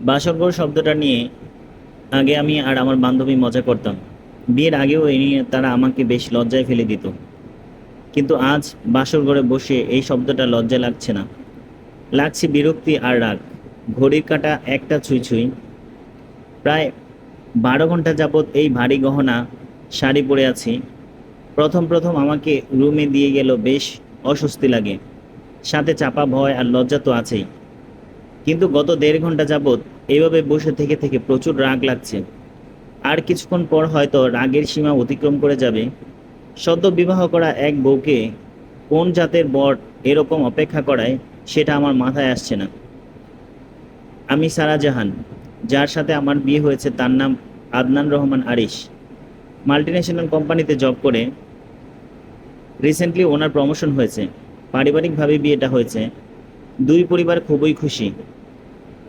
বাসরঘর শব্দটা নিয়ে আগে আমি আর আমার বান্ধবী মজা করতাম। বিয়ের আগেও এ নিয়ে তারা আমাকে বেশ লজ্জায় ফেলে দিত। কিন্তু আজ বাসর ঘরে বসে এই শব্দটা লজ্জা লাগছে না। লাগছে বিরক্তি আর রাগ। ঘড়ির কাঁটা একটা ছুঁই ছুঁই। প্রায় বারো ঘণ্টা যাবৎ এই ভারী গহনা শাড়ি পরে আছি। প্রথম প্রথম আমাকে রুমে দিয়ে গেল বেশ অস্বস্তি লাগে। সাথে চাপা ভয় আর লজ্জা তো আছেই। কিন্তু গত দেড় ঘণ্টা যাবৎ এইভাবে বসে থেকে থেকে প্রচুর রাগ লাগছে। আর কিছুক্ষণ পর হয়তো রাগের সীমা অতিক্রম করে যাবে। সদ্য বিবাহ করা এক বউকে কোন জাতের বর এরকম অপেক্ষা করায় সেটা আমার মাথায় আসছে না। আমি সারা জাহান যার সাথে আমার বিয়ে হয়েছে তার নাম আদনান রহমান আরিশ। মাল্টিন্যাশনাল কোম্পানিতে জব করে রিসেন্টলি ওনার প্রমোশন হয়েছে। পারিবারিকভাবে বিয়েটা হয়েছে। দুই পরিবার খুবই খুশি।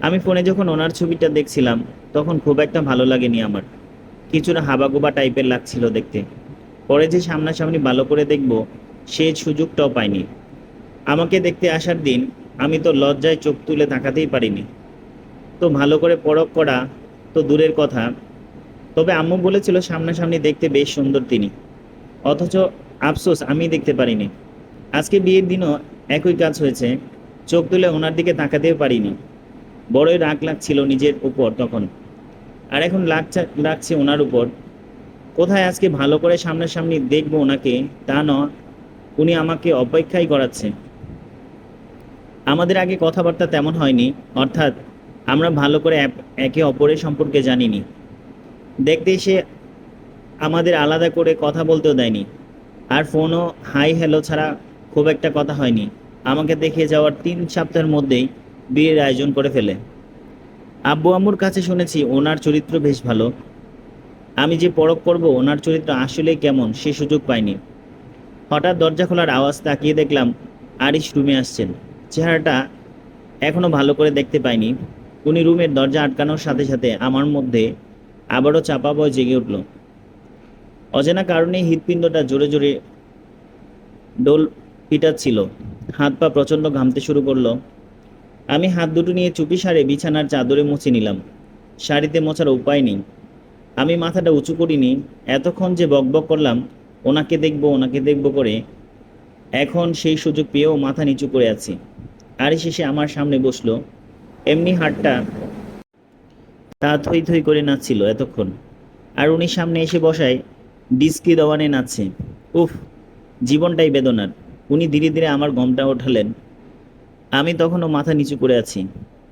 আমি ফোনে যখন ওনার ছবিটা দেখছিলাম, তখন খুব একটা ভালো লাগেনি আমার। কিছুটা হাবাগোবা টাইপের লাগছিল দেখতে। পরে যে সামনাসামনি ভালো করে দেখব, সে সুযোগটাও পাইনি। আমাকে দেখতে আসার দিন, আমি তো লজ্জায় চোখ তুলে তাকাতেই পারিনি। তো ভালো করে পরখ করা তো দূরের কথা। তবে আম্মু বলেছিল সামনাসামনি দেখতে বেশ সুন্দর তিনি। অথচ, আফসোস, আমি দেখতে পারিনি। আজকে বিয়ের দিনও একই কাজ হয়েছে। চোখ তুলে ওনার দিকে তাকাতেও পারিনি। বড়ই রাগ লাগছিল নিজের উপর তখন। আর এখন লাগছে লাগছে ওনার উপর। কোথায় আজকে ভালো করে সামনাসামনি দেখব ওনাকে, তা ন, উনি আমাকে অপেক্ষাই করাচ্ছে। আমাদের আগে কথাবার্তা তেমন হয়নি, অর্থাৎ আমরা ভালো করে একে অপরের সম্পর্কে জানিনি। দেখতে এসে আমাদের আলাদা করে কথা বলতেও দেয়নি। আর ফোনও হাই হ্যালো ছাড়া খুব একটা কথা হয়নি। আমাকে দেখে যাওয়ার তিন সপ্তাহের মধ্যেই বিয়ের আয়োজন করে ফেলে। আব্বু আম্মুর কাছে শুনেছি, ওনার চরিত্র বেশ ভালো। আমি যে পরখ করব, ওনার চরিত্র আসলেই কেমন, সে সুযোগ পাইনি। হঠাৎ দরজা খোলার আওয়াজ তাকিয়ে দেখলাম আরিশ রুমে আসছেন। চেহারাটা এখনও ভালো করে দেখতে পাইনি। উনি রুমের দরজা আটকানোর সাথে সাথে আমার মধ্যে আবারও চাপা ভয় জেগে উঠল। অজানা কারণে হৃৎপিণ্ডটা জোরে জোরে ডোল পিটাচ্ছিল। হাত পা প্রচণ্ড ঘামতে শুরু করল। আমি হাত দুটো নিয়ে চুপি সারে বিছানার চাদরে মুছে নিলাম। শাড়িতে মোছার উপায় নেই। আমি মাথাটা উঁচু করিনি। এতক্ষণ যে বকবক করলাম, ওনাকে দেখব ওনাকে দেখব করে। এখন সেই সুযোগ পেয়েও মাথা নিচু করে আছি। আর শেষে আমার সামনে বসল। এমনি হাতটা তা থই থই করে নাচছিল এতক্ষণ। আর উনি সামনে এসে বসায়, ডিস্কি দেওয়ানে নাচছে। উফ, জীবনটাই বেদনার। উনি ধীরে ধীরে আমার গমটা ওঠালেন। আমি তখনও মাথা নিচু করে আছি।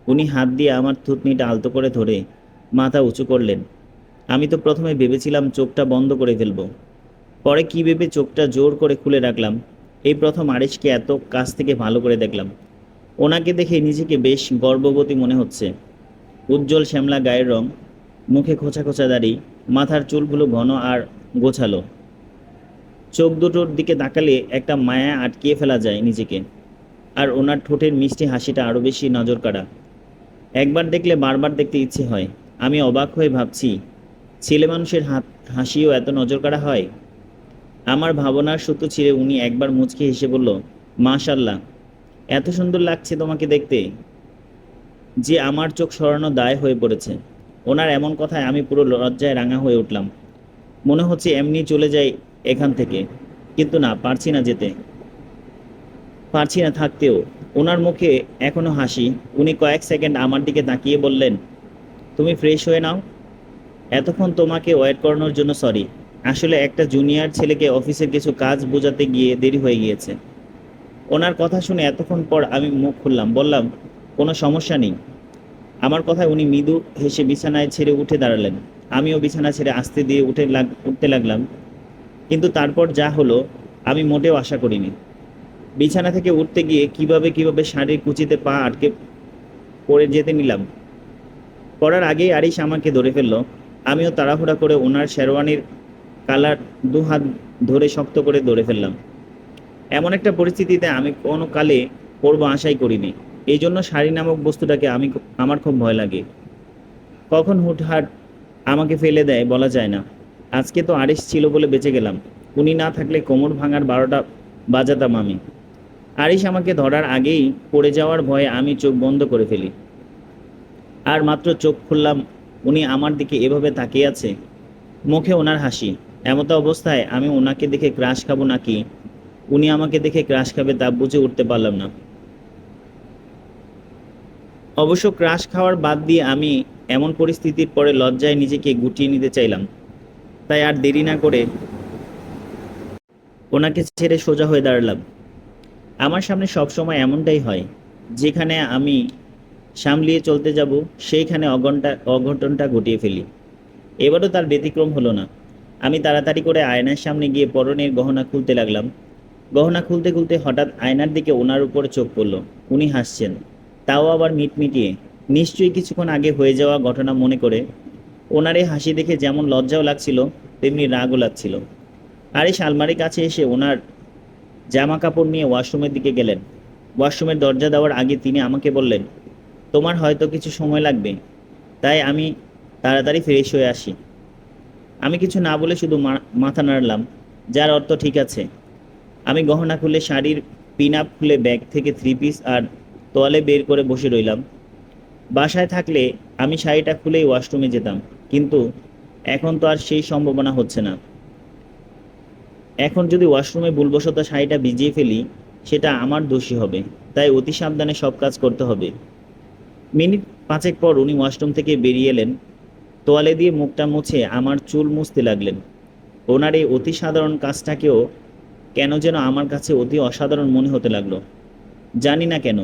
উনি হাত দিয়ে আমার থুতনিটা আলতো করে ধরে মাথা উঁচু করলেন। আমি তো প্রথমে ভেবেছিলাম চোখটা বন্ধ করে ফেলব। পরে কি ভেবে চোখটা জোর করে খুলে রাখলাম। এই প্রথম আরিশকে এত কাছ থেকে ভালো করে দেখলাম। ওনাকে দেখে নিজেকে বেশ গর্ববতী মনে হচ্ছে। উজ্জ্বল শ্যামলা গায়ের রং, মুখে খোঁচা খোঁচা দাড়ি, মাথার চুলগুলো ঘন আর গোছালো। চোখ দুটোর দিকে তাকালে একটা মায়া আটকিয়ে ফেলা যায় নিজেকে। আর ওনার ঠোঁটের মিষ্টি হাসিটা আরও বেশি নজর কাড়া একবার দেখলে বারবার দেখতে ইচ্ছে হয়। আমি অবাক হয়ে ভাবছি, ছেলে মানুষের হাত হাসিও এত নজর কাড়া হয়? আমার ভাবনার সত্য ছিঁড়ে উনি একবার মুচকে হেসে বলল, মাশাল্লাহ, এত সুন্দর লাগছে তোমাকে দেখতে। যে আমার চোখ সরানো দায় হয়ে পড়েছে। ওনার এমন কথায় আমি পুরো লজ্জায় রাঙা হয়ে উঠলাম। মনে হচ্ছে এমনি চলে যাই এখান থেকে। কিন্তু না, পারছি না যেতে। পারছি না থাকতেও। ওনার মুখে এখনও হাসি। উনি কয়েক সেকেন্ড আমার দিকে তাকিয়ে বললেন, তুমি ফ্রেশ হয়ে নাও। এতক্ষণ তোমাকে ওয়েট করানোর জন্য সরি। আসলে একটা জুনিয়র ছেলেকে অফিসের কিছু কাজ বোঝাতে গিয়ে দেরি হয়ে গিয়েছে। ওনার কথা শুনে এতক্ষণ পর আমি মুখ খুললাম। বললাম, কোনো সমস্যা নেই। আমার কথায় উনি মৃদু হেসে বিছানায় ছেড়ে উঠে দাঁড়ালেন। আমিও বিছানা ছেড়ে আস্তে দিয়ে উঠে লাগ, উঠতে লাগলাম। কিন্তু তারপর যা হলো, আমি মোটেও আশা করিনি। বিছানা থেকে উঠতে গিয়ে কীভাবে কীভাবে শাড়ির কুচিতে পা আটকে পড়ে যেতে নিলাম। পড়ার আগেই আরিশ আমাকে ধরে ফেলল। আমিও তাড়াহুড়া করে ওনার শেরওয়ানির কালার দু হাত ধরে শক্ত করে ধরে ফেললাম। এমন একটা পরিস্থিতিতে আমি কোনো কালে পড়ব আশাই করিনি। এই জন্য শাড়ি নামক বস্তুটাকে আমি আমার খুব ভয় লাগে। কখন হুটহাট আমাকে ফেলে দেয় বলা যায় না। আজকে তো আরিশ ছিল বলে বেঁচে গেলাম। উনি না থাকলে কোমর ভাঙার বারোটা বাজাতাম আমি। আরিশ আমাকে ধরার আগেই পড়ে যাওয়ার ভয়ে আমি চোখ বন্ধ করে ফেলি। আর মাত্র চোখ খুললাম, উনি আমার দিকে এভাবে তাকিয়ে আছে। মুখে ওনার হাসি, এমতো অবস্থায় আমি ওনাকে দেখে ক্রাশ খাব নাকি? উনি আমাকে দেখে ক্রাশ খাবে তা বুঝে উঠতে পারলাম না। অবশ্য ক্রাশ খাওয়ার বাদ দিয়ে আমি এমন পরিস্থিতির পরে লজ্জায় নিজেকে গুটিয়ে নিতে চাইলাম। তাই আর দেরি না করে ওনাকে ছেড়ে সোজা হয়ে দাঁড়ালাম। আমার সামনে সবসময় এমনটাই হয়, যেখানে আমি সামলিয়ে চলতে যাব, সেইখানে অঘন্টা অঘটনটা ঘটিয়ে ফেলি। এবারও তার ব্যতিক্রম হলো না। আমি তাড়াতাড়ি করে আয়নার সামনে গিয়ে পরনের গহনা খুলতে লাগলাম। গহনা খুলতে খুলতে হঠাৎ আয়নার দিকে ওনার উপরে চোখ পড়ল। উনি হাসছেন। তাও আবার মিটমিটিয়ে। নিশ্চয়ই কিছুক্ষণ আগে হয়ে যাওয়া ঘটনা মনে করে ওনার এই হাসি দেখে যেমন লজ্জাও লাগছিল, তেমনি রাগও লাগছিল। আরিস আলমারির কাছে এসে ওনার জামা কাপড় নিয়ে ওয়াশরুমের দিকে গেলেন। ওয়াশরুমের দরজা দেওয়ার আগে তিনি আমাকে বললেন, তোমার হয়তো কিছু সময় লাগবে, তাই আমি তাড়াতাড়ি ফ্রেশ হয়ে আসি। আমি কিছু না বলে শুধু মাথা নাড়লাম, যার অর্থ ঠিক আছে। আমি গহনা খুলে, শাড়ির পিন আপ খুলে, ব্যাগ থেকে থ্রি পিস আর তোয়ালে বের করে বসে রইলাম। বাসায় থাকলে আমি শাড়িটা খুলেই ওয়াশরুমে যেতাম। কিন্তু এখন তো আর সেই সম্ভাবনা হচ্ছে না। এখন যদি ওয়াশরুমে ভুলবশত শাড়িটা ভিজিয়ে ফেলি, সেটা আমার দোষী হবে। তাই অতি সাবধানে সব কাজ করতে হবে। মিনিট পাঁচেক পর উনি ওয়াশরুম থেকে বেরিয়ে এলেন। তোয়ালে দিয়ে মুখটা মুছে আমার চুল মুছতে লাগলেন। ওনার এই অতি সাধারণ কাজটাকেও কেন যেন আমার কাছে অতি অসাধারণ মনে হতে লাগল। জানি না কেন,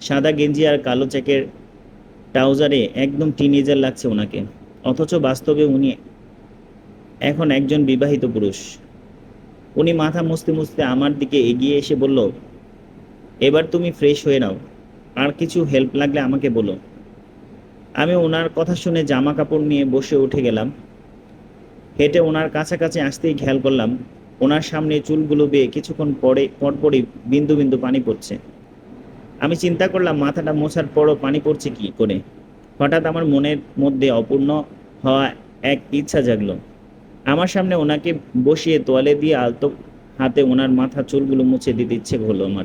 সাদা গেঞ্জি আর কালো চেকের ট্রাউজারে একদম টিনেজার লাগছে ওনাকে। অথচ বাস্তবে উনি এখন একজন বিবাহিত পুরুষ। উনি মাথা মুছতে মুছতে আমার দিকে এগিয়ে এসে বলল, এবার তুমি ফ্রেশ হয়ে নাও, আর কিছু হেল্প লাগলে আমাকে বলো। আমি ওনার কথা শুনে জামা কাপড় নিয়ে বসে উঠে গেলাম। হেঁটে ওনার কাছাকাছি আসতেই খেয়াল করলাম ওনার সামনে চুলগুলো বেয়ে কিছুক্ষণ পরে, পরপরই বিন্দু বিন্দু পানি পড়ছে। আমি চিন্তা করলাম, মাথাটা মোছার পরও পানি পড়ছে কি করে? হঠাৎ আমার মনের মধ্যে অপূর্ণ হওয়া এক ইচ্ছা জাগলো। আমার সামনে ওনাকে বসিয়ে তোয়ালে দিয়ে আলতো হাতে ওনার মাথা চুলগুলো মুছে দিতে ইচ্ছে হলো আমার।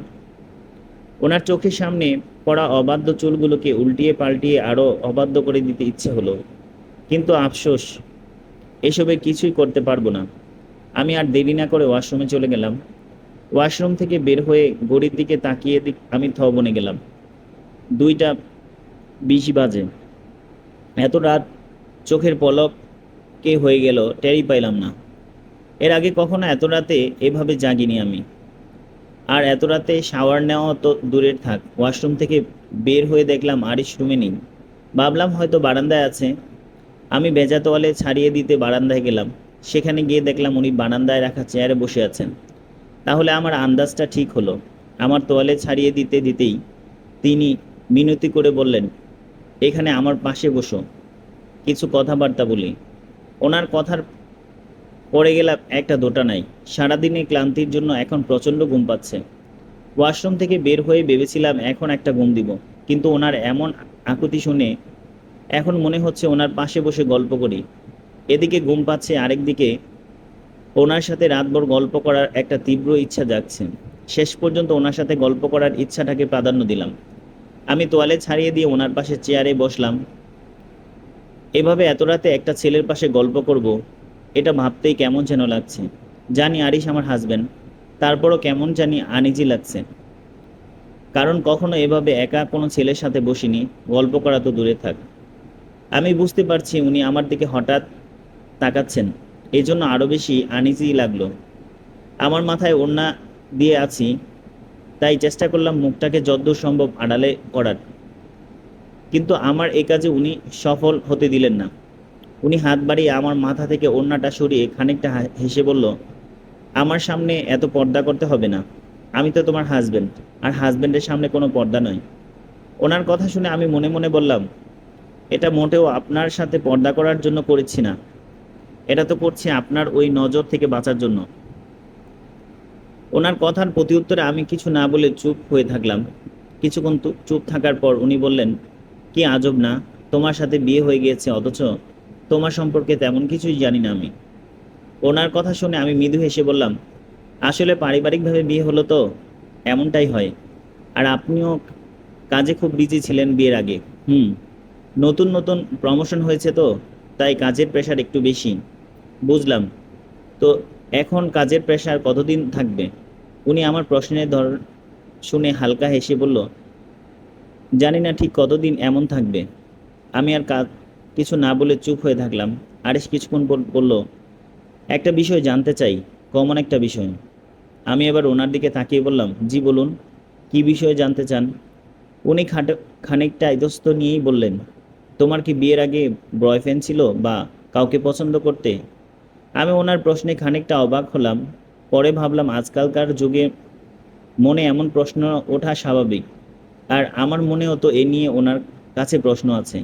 ওনার চোখের সামনে পড়া অবাধ্য চুলগুলোকে উল্টিয়ে পাল্টিয়ে আরও অবাধ্য করে দিতে ইচ্ছে হলো। কিন্তু আফসোস, এসবে কিছুই করতে পারব না। আমি আর দেরি না করে ওয়াশরুমে চলে গেলাম। ওয়াশরুম থেকে বের হয়ে গড়ির দিকে তাকিয়ে দিক আমি থবনে গেলাম। দুইটা বিশ বাজে। এত রাত চোখের পলক কে হয়ে গেল টেরই পাইলাম না। এর আগে কখনো এত রাতে এভাবে জাগিনি আমি। আর এত রাতে শাওয়ার নেওয়া তো দূরের থাক। ওয়াশরুম থেকে বের হয়ে দেখলাম আরিশ রুমে নেই। ভাবলাম হয়তো বারান্দায় আছে। আমি ভেজা তোয়ালে ছাড়িয়ে দিতে বারান্দায় গেলাম। সেখানে গিয়ে দেখলাম উনি বারান্দায় রাখা চেয়ারে বসে আছেন। তাহলে আমার আন্দাজটা ঠিক হলো। আমার তোয়ালে ছাড়িয়ে দিতে দিতেই তিনি মিনতি করে বললেন এখানে আমার পাশে বসো। কিছু কথাবার্তা বলি। ওনার কথার পড়ে গেলাম একটা দোটা নাই। সারাদিনে ক্লান্তির জন্য এখন প্রচণ্ড ঘুম পাচ্ছে। ওয়াশরুম থেকে বের হয়ে ভেবেছিলাম এখন একটা ঘুম দিব, কিন্তু ওনার এমন আকুতি শুনে এখন মনে হচ্ছে ওনার পাশে বসে গল্প করি। এদিকে ঘুম পাচ্ছে আরেকদিকে ওনার সাথে রাতভর গল্প করার একটা তীব্র ইচ্ছা জাগছে। শেষ পর্যন্ত ওনার সাথে গল্প করার ইচ্ছাটাকে প্রাধান্য দিলাম। আমি তোয়ালে ছাড়িয়ে দিয়ে ওনার পাশে চেয়ারে বসলাম। এভাবে এত রাতে একটা ছেলের পাশে গল্প করব, এটা ভাবতেই কেমন যেন লাগছে। জানি আরিশ আমার হাজবেন্ড তারপরও কেমন জানি আনিজি লাগছে। কারণ কখনো এভাবে একা কোনো ছেলের সাথে বসিনি, গল্প করা তো দূরে থাক। আমি বুঝতে পারছি উনি আমার দিকে হঠাৎ তাকাচ্ছেন এই জন্য আরও বেশি আনিজি লাগল। আমার মাথায় ওড়না দিয়ে আছি তাই চেষ্টা করলাম মুখটাকে যদ্দূর সম্ভব আড়ালে করার। কিন্তু আমার এই কাজে উনি সফল হতে দিলেন না। উনি হাত বাড়িয়ে আমার মাথা থেকে ওড়নাটা সরিয়ে খানিকটা হেসে বলল, আমার সামনে এত পর্দা করতে হবে না। আমি তো তোমার হাজবেন্ড আর হাজবেন্ডের সামনে কোনো পর্দা নয়। ওনার কথা শুনে আমি মনে মনে বললাম, এটা মোটেও আপনার সাথে পর্দা করার জন্য করেছি না। এটা তো করছি আপনার ওই নজর থেকে বাঁচার জন্য। ওনার কথার প্রতি উত্তরে আমি কিছু না বলে চুপ হয়ে থাকলাম। কিছুক্ষণ চুপ থাকার পর উনি বললেন, কি আজব না, তোমার সাথে বিয়ে হয়ে গিয়েছে, অথচ তোমার সম্পর্কে তেমন কিছুই জানি না আমি। ওনার কথা শুনে আমি মৃদু হেসে বললাম, আসলে পারিবারিকভাবে বিয়ে হলো তো, এমনটাই হয়। আর আপনিও কাজে খুব বিজি ছিলেন বিয়ের আগে। হুম, নতুন নতুন প্রমোশন হয়েছে তো, তাই কাজের প্রেশার একটু বেশি। বুঝলাম। তো এখন কাজের প্রেশার কতদিন থাকবে? উনি আমার প্রশ্নের ধর, শুনে হালকা হেসে বলল, জানি না ঠিক কতদিন এমন থাকবে। আমি আর কাজ কিছু না বলে চুপ হয়ে থাকলাম। আরেশ কিছুক্ষণ বলল, একটা বিষয় জানতে চাই, কমন একটা বিষয়। আমি এবার ওনার দিকে তাকিয়ে বললাম, জি বলুন, কি বিষয়ে জানতে চান? উনি খাট, খানিকটা ইতস্ত নিয়েই বললেন, তোমার কি বিয়ের আগে বয়ফ্রেন্ড ছিল বা কাউকে পছন্দ করতে? আমি ওনার প্রশ্নে খানিকটা অবাক হলাম। পরে ভাবলাম আজকালকার যুগে মনে এমন প্রশ্ন ওঠা স্বাভাবিক। আর আমার মনেও তো এ নিয়ে ওনার কাছে প্রশ্ন আছে।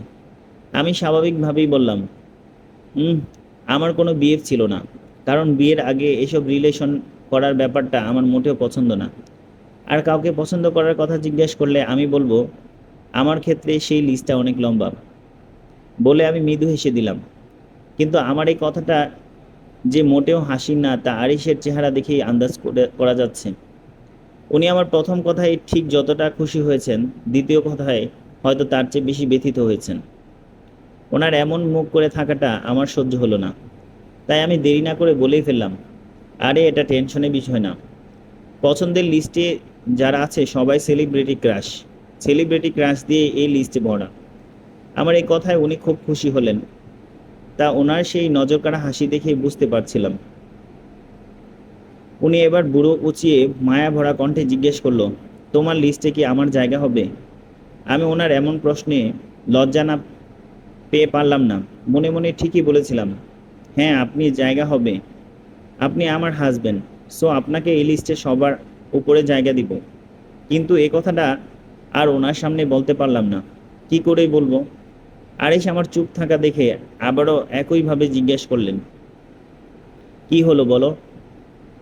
আমি স্বাভাবিকভাবেই বললাম হুম আমার কোনো বিয়ে ছিল না। কারণ বিয়ের আগে এসব রিলেশন করার ব্যাপারটা আমার মোটেও পছন্দ না। আর কাউকে পছন্দ করার কথা জিজ্ঞেস করলে আমি বলব, আমার ক্ষেত্রে সেই লিস্টটা অনেক লম্বা। বলে আমি মৃদু হেসে দিলাম। কিন্তু আমার এই কথাটা যে মোটেও হাসির না, তা আরিসের চেহারা দেখেই আন্দাজ করা যাচ্ছে। উনি আমার প্রথম কথায় ঠিক যতটা খুশি হয়েছেন, দ্বিতীয় কথায় হয়তো তার চেয়ে বেশি ব্যথিত হয়েছেন। ওনার এমন মুখ করে থাকাটা আমার সহ্য হলো না। তাই আমি দেরি না করে বলেই ফেললাম, আরে এটা টেনশনের বিষয় না। পছন্দের লিস্টে যারা আছে সবাই সেলিব্রিটি ক্রাশ। সেলিব্রিটি ক্রাশ দিয়ে এই লিস্টে ভরা। আমার এই কথায় উনি খুব খুশি হলেন। তা ওনার সেই নজরকাড়া হাসি দেখে বুঝতে পারছিলাম। উনি এবার বুড়ো উঁচিয়ে মায়া ভরা কণ্ঠে জিজ্ঞেস করল, তোমার লিস্টে কি আমার জায়গা হবে? আমি ওনার এমন প্রশ্নে লজ্জা না পেয়ে পারলাম না। মনে মনে ঠিকই বলেছিলাম হ্যাঁ আপনি জায়গা হবে। আপনি আমার হাজবেন্ড সো আপনাকে এই লিস্টে সবার উপরে জায়গা দিব। কিন্তু এই কথাটা আর ওনার সামনে বলতে পারলাম না। কি করে বলব? আরিস আমার চুপ থাকা দেখে আবারও একইভাবে জিজ্ঞেস করলেন, কি হলো বলো?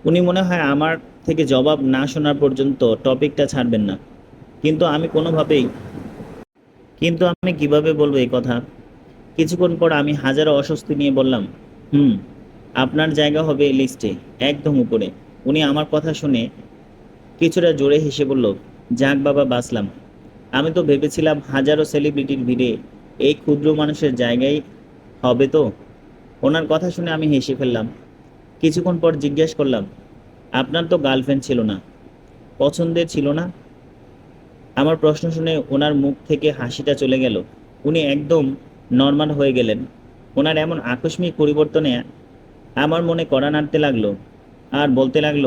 উনি মনে হয় আমার থেকে জবাব না শোনার পর্যন্ত টপিকটা ছাড়বেন না। কিন্তু আমি কোনোভাবেই, কিন্তু আমি কীভাবে বলব এই কথা? কিছুক্ষণ পর আমি হাজারো অস্বস্তি নিয়ে বললাম, হুম, আপনার জায়গা হবে এই লিস্টে, একদম উপরে। উনি আমার কথা শুনে কিছুটা জোরে হেসে বলল, যাক বাবা, বাঁচলাম। আমি তো ভেবেছিলাম হাজারো সেলিব্রিটির ভিড়ে এই ক্ষুদ্র মানুষের জায়গায় হবে তো? ওনার কথা শুনে আমি হেসে ফেললাম। কিছুক্ষণ পর জিজ্ঞেস করলাম, আপনার তো গার্লফ্রেন্ড ছিল না? পছন্দের ছিল না? আমার প্রশ্ন শুনে ওনার মুখ থেকে হাসিটা চলে গেল। উনি একদম নর্মাল হয়ে গেলেন। ওনার এমন আকস্মিক পরিবর্তনে আমার মনে কড়া নাড়তে লাগল আর বলতে লাগল,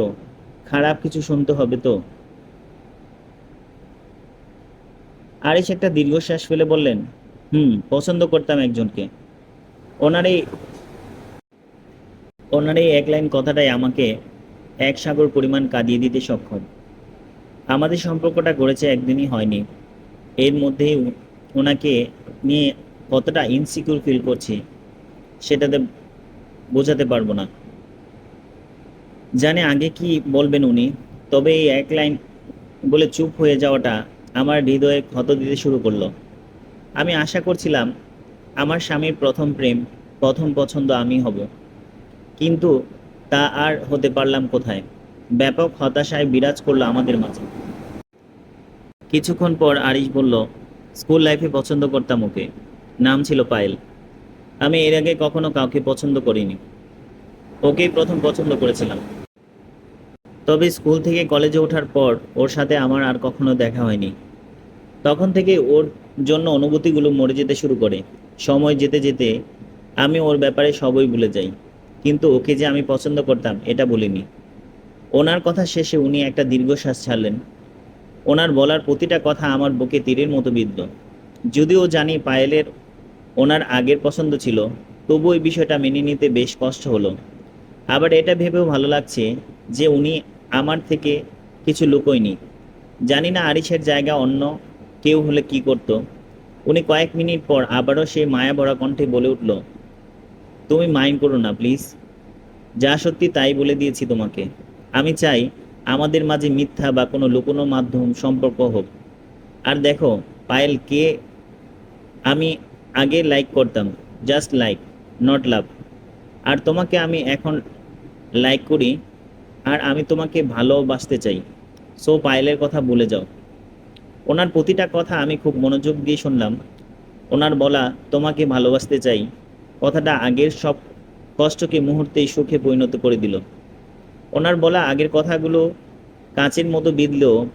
খারাপ কিছু শুনতে হবে তো? আরিস একটা দীর্ঘশ্বাস ফেলে বললেন হুম, পছন্দ করতাম একজনকে। ওনার এই ওনার এই এক লাইন কথাটাই আমাকে এক সাগর পরিমাণ কাঁদিয়ে দিতে সক্ষম। আমাদের সম্পর্কটা গড়েছে একদিনই হয়নি। এর মধ্যেই ওনাকে নিয়ে কতটা ইনসিকিউর ফিল করছি, সেটাতে বোঝাতে পারব না। জানে আগে কি বলবেন উনি, তবে এই এক লাইন বলে চুপ হয়ে যাওয়াটা আমার হৃদয়ে ক্ষত দিতে শুরু করল। আমি আশা করছিলাম আমার স্বামীর প্রথম প্রেম, প্রথম পছন্দ আমি হব। কিন্তু তা আর হতে পারলাম কোথায়? ব্যাপক হতাশায় বিরাজ করল আমাদের মাঝে। কিছুক্ষণ পর আরিশ বলল, স্কুল লাইফে পছন্দ করতাম ওকে। নাম ছিল পায়েল। আমি এর আগে কখনো কাউকে পছন্দ করিনি। ওকেই প্রথম পছন্দ করেছিলাম। তবে স্কুল থেকে কলেজে ওঠার পর ওর সাথে আমার আর কখনো দেখা হয়নি। তখন থেকে ওর জন্য অনুভূতিগুলো মরে যেতে শুরু করে। সময় যেতে যেতে আমি ওর ব্যাপারে সবই ভুলে যাই। কিন্তু ওকে যে আমি পছন্দ করতাম, এটা বলিনি। ওনার কথা শেষে উনি একটা দীর্ঘশ্বাস ছাড়লেন। ওনার বলার প্রতিটা কথা আমার বুকে তীরের মতো বিদ্ধ যদিও জানি পায়েলের ওনার আগের পছন্দ ছিল, তবু এই বিষয়টা মেনে নিতে বেশ কষ্ট হলো। আবার এটা ভেবেও ভালো লাগছে যে উনি আমার থেকে কিছু লুকোয়নি। জানি না আরিসের জায়গা অন্য কেউ হলে কি করত? উনি কয়েক মিনিট পর আবারও সেই মায়া ভরা কণ্ঠে বলে উঠল, তুমি মাইন্ড করো না, প্লিজ। যা সত্যি তাই বলে দিয়েছি তোমাকে। আমি চাই আমাদের মাঝে মিথ্যা বা কোনো লুকোনো মাধ্যম সম্পর্ক হোক। আর দেখো, পায়েল, কে আমি আগে লাইক করতাম জাস্ট লাইক নট লাভ আর তোমাকে আমি এখন লাইক করি, আর আমি তোমাকে ভালোবাসতে চাই। সো পায়েলের কথা বলে যাও। ওনার প্রতিটা কথা আমি খুব মনোযোগ দিয়ে শুনলাম। ওনার বলা, তোমাকে ভালোবাসতে চাই। কথাটা আগের সব কষ্টকে মুহূর্তেই সুখে পরিণত করে দিল। ওনার বলা আগের কথাগুলো কাঁচের মতো বিঁধলেও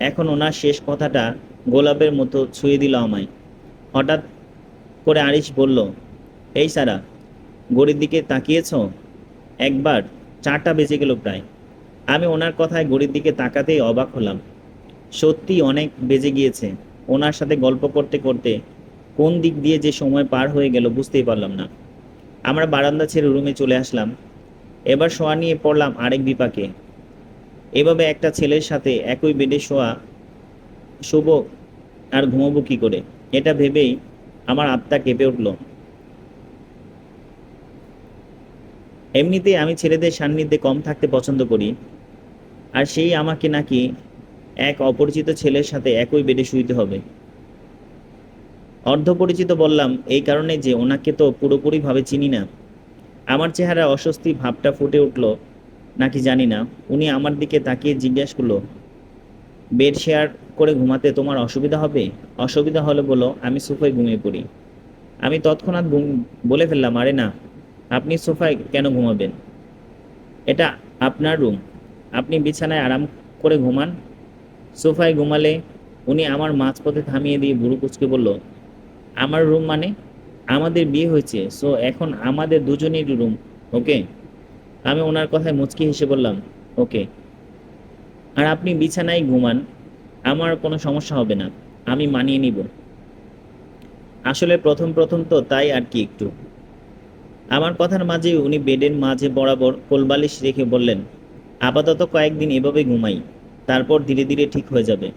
এখন ওনার শেষ কথাটা গোলাপের মতো ছুঁয়ে দিল আমায়। হঠাৎ করে আরিশ বলল, এই সারা, ঘড়ির দিকে তাকিয়েছ? একবার চারটা বেজে গেল প্রায়। আমি ওনার কথায় গড়ির দিকে তাকাতেই অবাক হলাম। সত্যি অনেক বেজে গিয়েছে। ওনার সাথে গল্প করতে করতে কোন দিক দিয়ে যে সময় পার হয়ে গেল বুঝতেই পারলাম না। আমরা বারান্দা ছেড়ে রুমে চলে আসলাম। এবার শোয়া নিয়ে পড়লাম আরেক বিপাকে। এভাবে একটা ছেলের সাথে একই বেডে শোয়া শুভ আর ঘুমাবো কী করে? এটা ভেবেই আমার আত্মা কেঁপে উঠল। এমনিতেই আমি ছেলেদের সান্নিধ্যে কম থাকতে পছন্দ করি। আর সেই আমাকে নাকি এক অপরিচিত ছেলের সাথে একই বেডে শুইতে হবে। অর্ধপরিচিত বললাম, এই কারণে যে ওনাকে তো পুরোপুরিভাবে চিনি না। আমার চেহারা অস্বস্তি ভাবটা ফুটে উঠল। নাকি জানি না, উনি আমার দিকে তাকিয়ে জিজ্ঞেস করল বেড শেয়ার করে ঘুমাতে তোমার অসুবিধা হবে? অসুবিধা হলে বলো, আমি সোফায় ঘুমিয়ে পড়ি। আমি তৎক্ষণাৎ বলে ফেললাম, আরে না, আপনি সোফায় কেন ঘুমাবেন? এটা আপনার রুম আপনি বিছানায় আরাম করে ঘুমান সোফায় ঘুমালে উনি আমার মাঝপথে থামিয়ে দিয়ে বুড়ো কুচকে বলল, আমার রুম মানে? আমাদের বিয়ে হয়েছে, সো এখন আমাদের দুজনেরই রুম, ওকে? আমি ওনার কথায় মুচকি হেসে বললাম, ওকে। আর আপনি বিছানায় ঘুমান, আমার কোনো সমস্যা হবে না, আমি মানিয়ে নিব। আসলে প্রথম প্রথম তো তাই আর কি একটু। আমার কথার মাঝে উনি বেডের মাঝে বরাবর কোলবালিশ রেখে বললেন, আপাতত কয়েকদিন এভাবে ঘুমাই। তারপর ধীরে ধীরে ঠিক হয়ে যাবে।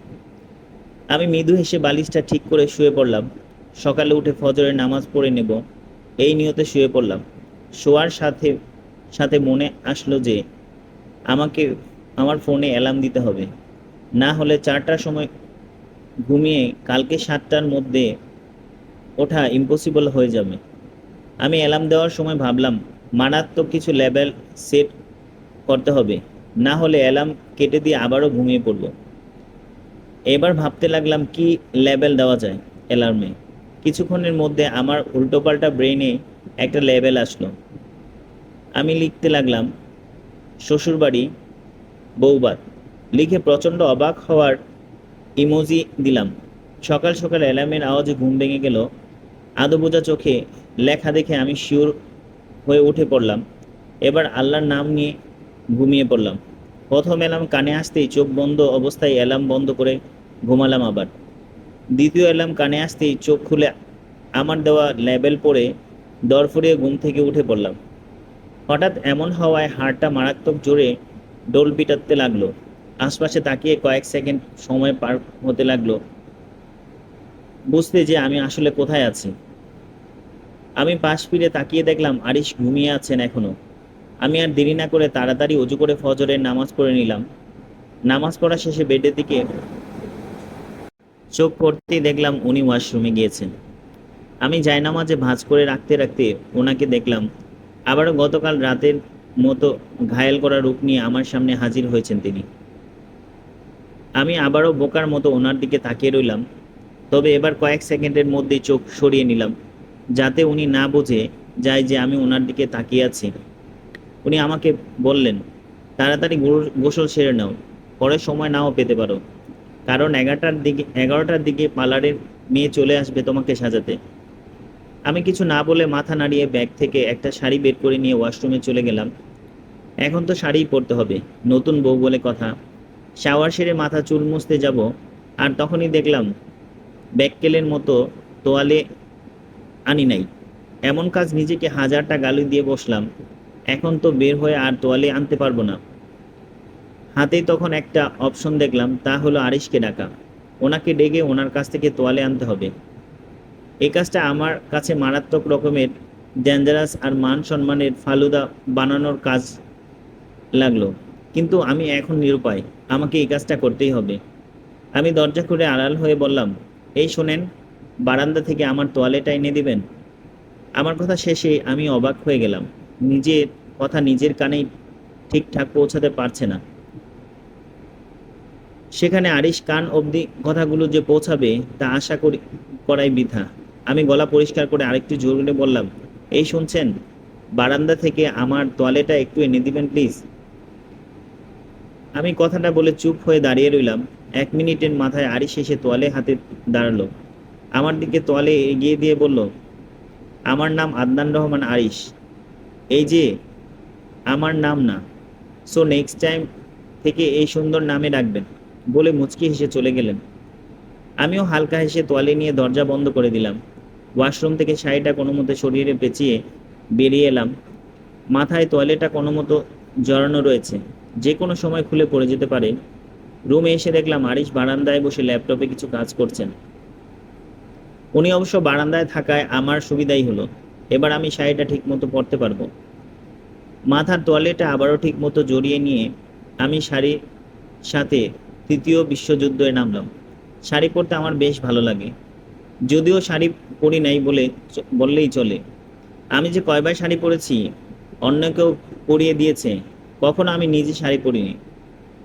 আমি মৃদু হেসে বালিশটা ঠিক করে শুয়ে পড়লাম। সকালে উঠে ফজরের নামাজ পড়ে নেব, এই নিয়তে শুয়ে পড়লাম। শোয়ার সাথে সাথে মনে আসলো যে, আমাকে, আমার ফোনে অ্যালার্ম দিতে হবে। না হলে চারটার সময় ঘুমিয়ে কালকে সাতটার মধ্যে ওঠা ইম্পসিবল হয়ে যাবে। আমি অ্যালার্ম দেওয়ার সময় ভাবলাম, মারাত্মক কিছু লেভেল সেট করতে হবে। না হলে অ্যালার্ম কেটে দিয়ে আবারও ঘুমিয়ে পড়ব। এবার ভাবতে লাগলাম কি লেভেল দেওয়া যায় অ্যালার্মে। কিছুক্ষণের মধ্যে আমার উল্টোপাল্টা ব্রেনে একটা লেভেল আসলো। আমি লিখতে লাগলাম, শ্বশুরবাড়ি বৌবাত লিখে প্রচণ্ড অবাক হওয়ার ইমোজি দিলাম। সকাল সকাল অ্যালার্মের আওয়াজে ঘুম ভেঙে গেল। আদো বোঝা চোখে লেখা দেখে আমি শিওর হয়ে উঠে পড়লাম। এবার আল্লাহর নাম নিয়ে ঘুমিয়ে পড়লাম। প্রথম অ্যালার্ম কানে আসতেই চোখ বন্ধ অবস্থায় অ্যালার্ম বন্ধ করে ঘুমালাম আবার। দ্বিতীয় অ্যালার্ম কানে আসতেই চোখ খুলে আমার দেওয়া লেবেল পড়ে দরফরিয়ে ঘুম থেকে উঠে পড়লাম। হঠাৎ এমন হওয়ায় হাড়টা মারাত্মক জোরে ডোল পিটাতে লাগল। আশপাশে তাকিয়ে কয়েক সেকেন্ড সময় পার হতে লাগল। বুঝতে যে আমি আসলে কোথায় আছি। আমি পাশ ফিরে তাকিয়ে দেখলাম আরিশ ঘুমিয়ে আছেন এখনও। আমি আর দেরি না করে তাড়াতাড়ি অজু করে ফজরের নামাজ পড়ে নিলাম। নামাজ পড়া শেষে বেডের দিকে চোখ করতেই দেখলাম উনি ওয়াশরুমে গিয়েছেন। আমি জায়নামাজে ভাঁজ করে রাখতে রাখতে ওনাকে দেখলাম, আবারও গতকাল রাতের মতো ঘায়েল করা রূপ নিয়ে আমার সামনে হাজির হয়েছেন তিনি। আমি আবারও বোকার মতো ওনার দিকে তাকিয়ে রইলাম, তবে এবার কয়েক সেকেন্ডের মধ্যেই চোখ সরিয়ে নিলাম, যাতে উনি না বোঝে যায় যে আমি ওনার দিকে তাকিয়ে আছি। উনি আমাকে বললেন, তাড়াতাড়ি গোসল সেরে নাও, পরে সময় নাও পেতে পারো। কারণ এগারোটার দিকে এগারোটার দিকে পার্লারের মেয়ে চলে আসবে তোমাকে সাজাতে। আমি কিছু না বলে মাথা নাড়িয়ে ব্যাগ থেকে একটা শাড়ি বের করে নিয়ে ওয়াশরুমে চলে গেলাম। এখন তো শাড়িই পরতে হবে, নতুন বউ বলে কথা। শাওয়ার সেরে মাথা চুল মুছতে যাব, আর তখনই দেখলাম, ব্যাককেলের মতো তোয়ালে আনি নাই। এমন কাজ নিজেকে হাজারটা গালি দিয়ে বসলাম এখন তো বের হয়ে আর তোয়ালে আনতে পারব না। হাতেই তখন একটা অপশন দেখলাম, তা হলো আরিশকে ডাকা। ওনাকে ডেকে ওনার কাছ থেকে তোয়ালে আনতে হবে। এই কাজটা আমার কাছে মারাত্মক রকমের ডেঞ্জারাস আর মান সম্মানের ফালুদা বানানোর কাজ লাগল। কিন্তু আমি এখন নিরুপায়, আমাকে এই কাজটা করতেই হবে। আমি দরজা খুলে আড়াল হয়ে বললাম, এই শোনেন, বারান্দা থেকে আমার তোয়ালেটা এনে দিবেন? আমার কথা শেষে আমি অবাক হয়ে গেলাম। নিজের কথা নিজের কানেই ঠিকঠাক পৌঁছাতে পারছে না। সেখানে আরিশ কান অবধি কথাগুলো যে পৌঁছাবে তা আশা করি, করাই বৃথা। আমি গলা পরিষ্কার করে আরেকটু জোর করে বললাম, এই শুনছেন? বারান্দা থেকে আমার তোয়ালেটা একটু এনে দিবেন প্লিজ? আমি কথাটা বলে চুপ হয়ে দাঁড়িয়ে রইলাম। এক মিনিটের মাথায় আরিস এসে তোয়ালে হাতে দাঁড়াল। আমার দিকে তোয়ালে এগিয়ে দিয়ে বলল, আমার নাম আদনান রহমান আরিস এই যে আমার নাম না। সো নেক্সট টাইম থেকে এই সুন্দর নামে রাখবেন বলে মুচকি হেসে চলে গেলেন। আমিও হালকা হেসে তোয়ালে নিয়ে দরজা বন্ধ করে দিলাম। ওয়াশরুম থেকে শাড়িটা কোনো মতো শরীরে পেঁচিয়ে বেরিয়ে এলাম। মাথায় তোয়ালেটা কোনো মতো জড়ানো রয়েছে। যে কোনো সময় খুলে পড়ে যেতে পারে। রুমে এসে দেখলাম আরিশ বারান্দায় বসে ল্যাপটপে কিছু কাজ করছেন। উনি অবশ্য বারান্দায় থাকায় আমার সুবিধাই হলো। এবার আমি শাড়িটা ঠিক মতো পরতে পারব। মাথার তোয়ালেটা আবারও ঠিক মতো জড়িয়ে নিয়ে আমি শাড়ির সাথে তৃতীয় বিশ্বযুদ্ধে নামলাম। শাড়ি পরতে আমার বেশ ভালো লাগে। যদিও শাড়ি পরি নাই বলে বললেই চলে। আমি যে কয়বার শাড়ি পরেছি, অন্য কেউ পরিয়ে দিয়েছে, কখনো আমি নিজে শাড়ি পরিনি।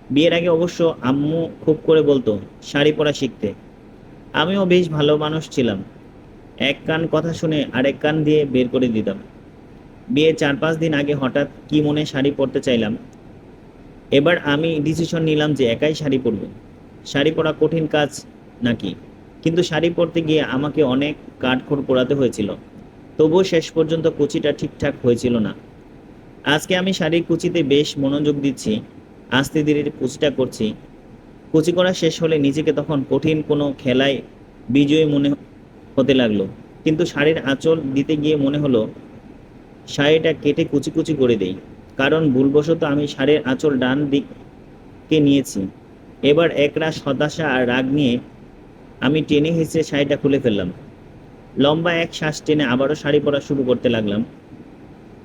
বিয়ের আগে অবশ্য আম্মু খুব করে বলতো, শাড়ি পরা শিখতে। আমিও বেশ ভালো মানুষ ছিলাম। এক কান কথা শুনে আরেক কান দিয়ে বের করে দিতাম। বিয়ে চার পাঁচ দিন আগে হঠাৎ কি মনে শাড়ি পরতে চাইলাম? এবার আমি ডিসিশন নিলাম যে একাই শাড়ি পরব। শাড়ি পরা কঠিন কাজ নাকি? কিন্তু শাড়ি পরতে গিয়ে আমাকে অনেক কাঠখড় পোড়াতে হয়েছিল। তবুও শেষ পর্যন্ত কুচিটা ঠিকঠাক হয়েছিল না। আজকে আমি শাড়ির কুচিতে বেশ মনোযোগ দিচ্ছি, আস্তে ধীরে কুচিটা করছি। কুচি করা শেষ হলে নিজেকে তখন কঠিন কোনো খেলায় বিজয়ী মনে হতে লাগল। কিন্তু শাড়ির আঁচল দিতে গিয়ে মনে হলো শাড়িটা কেটে কুচি কুচি করে দেই। কারণ ভুলবশত আমি শাড়ির আঁচল ডান দিককে নিয়েছি। এবার একরাশ হতাশা আর রাগ নিয়ে আমি টেনে হেসে শাড়িটা খুলে ফেললাম। লম্বা এক শ্বাস টেনে আবারও শাড়ি পরা শুরু করতে লাগলাম।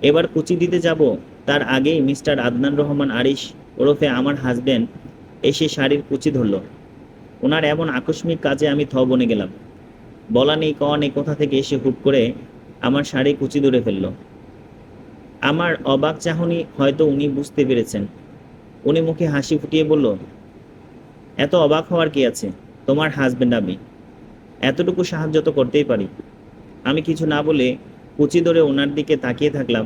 এবার কুচি দিতে যাব, তার আগেই মিস্টার আদনান রহমান আরিশ ওরফে আমার হাজব্যান্ড এসে শাড়ির কুচি ধরল। ওনার এমন আকস্মিক কাজে আমি থ বনে গেলাম। বলা নেই কওয়া নেই, কোথা থেকে এসে হুট করে আমার শাড়ি কুচি ধরে ফেলল। আমার অবাক চাহনি হয়তো উনি বুঝতে পেরেছেন। উনি মুখে হাসি ফুটিয়ে বলল, এত অবাক হওয়ার কি আছে? তোমার হাজবেন্ড আমি। এতটুকু সাহায্য তো করতেই পারি। আমি কিছু না বলে কুচি ধরে ওনার দিকে তাকিয়ে থাকলাম।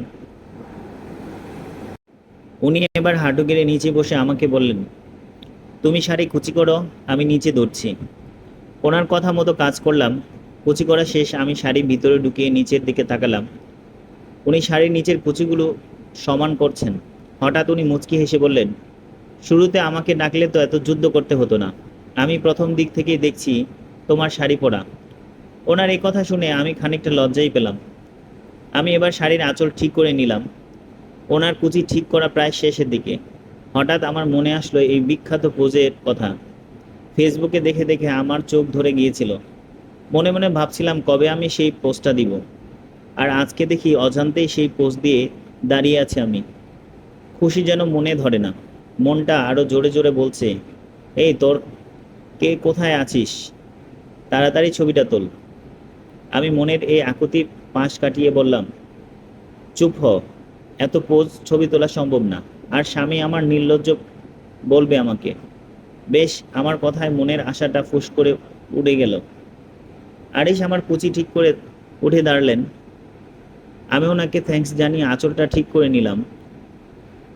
উনি এবার হাঁটু গেড়ে নিচে বসে আমাকে বললেন, তুমি শাড়ি কুচি করো, আমি নিচে ধরছি। ওনার কথা মতো কাজ করলাম। কুচি করা শেষ আমি শাড়ি ভিতরে ঢুকিয়ে নিচের দিকে তাকালাম। উনি শাড়ির নিচের কুচিগুলো সমান করছেন। হঠাৎ উনি মুচকি হেসে বললেন, শুরুতে আমাকে ডাকলে তো এত যুদ্ধ করতে হতো না। আমি প্রথম দিক থেকেই দেখছি তোমার শাড়ি পরা। ওনার এই কথা শুনে আমি খানিকটা লজ্জাই পেলাম। আমি এবার শাড়ির আঁচল ঠিক করে নিলাম। ওনার কুচি ঠিক করা প্রায় শেষের দিকে। হঠাৎ আমার মনে আসলো এই বিখ্যাত পোজের কথা। ফেসবুকে দেখে দেখে আমার চোখ ধরে গিয়েছিল। মনে মনে ভাবছিলাম কবে আমি সেই পোস্টটা দিব। আর আজকে দেখি অজান্তেই সেই পোস্ট দিয়ে দাঁড়িয়ে আছে আমি। খুশি যেন মনে ধরে না। মনটা আরও জোরে জোরে বলছে, এই তোর কে কোথায় আছিস? তাড়াতাড়ি ছবিটা তোল। আমি মনের এই আকুতি পাশ কাটিয়ে বললাম, চুপ হ, এত পোজ ছবি তোলা সম্ভব না। আর স্বামী আমার নির্লজ্জ বলবে আমাকে। বেশ, আমার কথায় মনের আশাটা ফুস করে উড়ে গেল। আরিস আমার কুচি ঠিক করে উঠে দাঁড়ালেন। আমি ওনাকে থ্যাঙ্কস জানিয়ে আঁচলটা ঠিক করে নিলাম।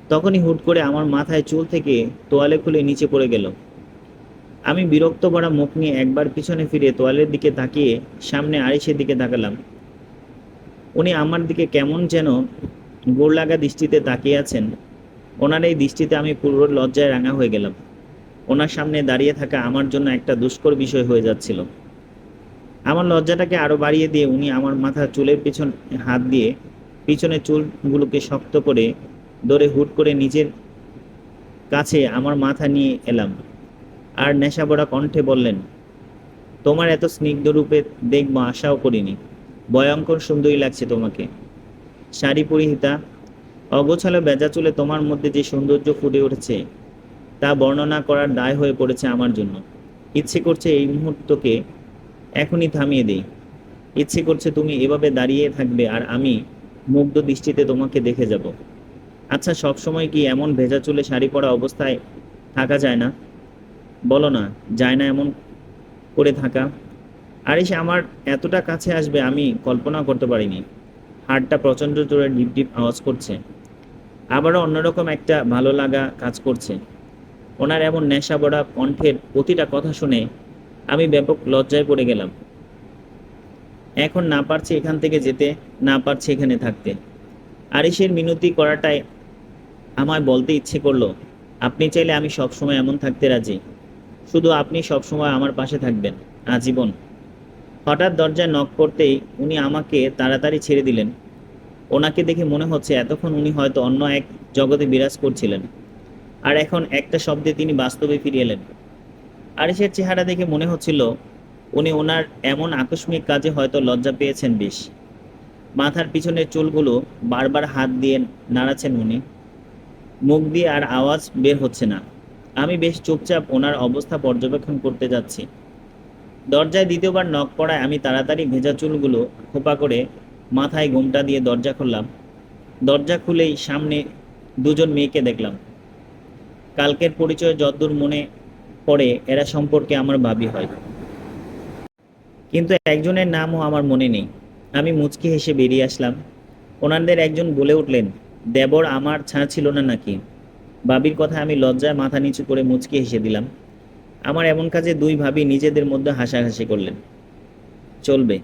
তখনই হুট করে আমার মাথায় চুল থেকে তোয়ালে খুলে নিচে পড়ে গেল। আমি বিরক্ত ভরা মুখ নিয়ে একবার পিছনে ফিরে তোয়ালের দিকে তাকিয়ে সামনে আরিসের দিকে তাকালাম। উনি আমার দিকে কেমন যেন গোড় লাগা দৃষ্টিতে তাকিয়ে আছেন। ওনার এই দৃষ্টিতে আমি পুরো লজ্জায় রাঙা হয়ে গেলাম। ওনার সামনে দাঁড়িয়ে থাকা আমার জন্য একটা দুষ্কর বিষয় হয়ে যাচ্ছিল। আমার লজ্জাটাকে আরও বাড়িয়ে দিয়ে উনি আমার মাথা চুলের পিছন হাত দিয়ে পিছনের চুলগুলোকে শক্ত করে ধরে হুট করে নিজের কাছে আমার মাথা নিয়ে এলাম। আর নেশাবড়া কণ্ঠে বললেন, তোমার এত স্নিগ্ধ রূপে দেখব, আশাও করিনি। ভয়ঙ্কর সুন্দরী লাগছে তোমাকে। শাড়ি পরিহিতা, অগোছালো বেজা চুলে তোমার মধ্যে যে সৌন্দর্য ফুটে উঠেছে, তা বর্ণনা করার দায় হয়ে পড়েছে আমার জন্য। ইচ্ছে করছে এই মুহূর্তকে এখনই থামিয়ে দেই। ইচ্ছে করছে তুমি এভাবে দাঁড়িয়ে থাকবে আর আমি মুগ্ধ দৃষ্টিতে তোমাকে দেখে যাব। আচ্ছা সব সময় কি এমন ভেজা চুলে শাড়ি পরা অবস্থায় থাকা যায় না? বলো না, যায় না এমন করে থাকা। আরিশ, আমার এতটা কাছে আসবে আমি কল্পনা করতে পারিনি। হাড়টা প্রচণ্ড জোরে ডিপ ডিপ আওয়াজ করছে। আবারও অন্যরকম একটা ভালো লাগা কাজ করছে। ওনার এমন নেশা ভরা কণ্ঠের প্রতিটা কথা শুনে আমি ব্যাপক লজ্জায় পড়ে গেলাম। এখন না পারছি এখান থেকে যেতে, না পারছি এখানে থাকতে। আরিসের মিনতি করাটাই আমায় বলতে ইচ্ছে করল, আপনি চাইলে আমি সবসময় এমন থাকতে রাজি। শুধু আপনি সবসময় আমার পাশে থাকবেন, আজীবন। হঠাৎ দরজায় নক করতেই উনি আমাকে তাড়াতাড়ি ছেড়ে দিলেন। ওনাকে দেখে মনে হচ্ছে এতক্ষণ উনি হয়তো অন্য এক জগতে বিরাজ করছিলেন। আর এখন একটা শব্দে তিনি বাস্তবে ফিরে এলেন। আরিসের চেহারা দেখে মনে হচ্ছিল উনি ওনার এমন আকস্মিক কাজে হয়তো লজ্জা পেয়েছেন বেশ। মাথার পিছনের চুলগুলো বারবার হাত দিয়ে নাড়াচ্ছেন উনি। মুখ দিয়ে আর আওয়াজ বের হচ্ছে না। আমি বেশ চুপচাপ ওনার অবস্থা পর্যবেক্ষণ করতে যাচ্ছি। দরজায় দ্বিতীয়বার নখ পড়ায় আমি তাড়াতাড়ি ভেজা চুলগুলো খোপা করে মাথায় ঘোমটা দিয়ে দরজা খুললাম। দরজা খুলেই সামনে দুজন মেয়েকে দেখলাম। কালকের পরিচয় যদ্দূর মনে পড়ে এরা সম্পর্কে আমার ভাবি হয়। কিন্তু একজনের নামও আমার মনে নেই। আমি মুচকি হেসে বেরিয়ে আসলাম। ওনাদের একজন বলে উঠলেন, দেবর, আমার ছাঁ ছিল না নাকি? ভাবির কথা আমি লজ্জায় মাথা নিচু করে মুচকি হেসে দিলাম। আমার এমন কাজে দুই ভাবি নিজেদের মধ্যে হাসাহাসি করলেন। চলবে।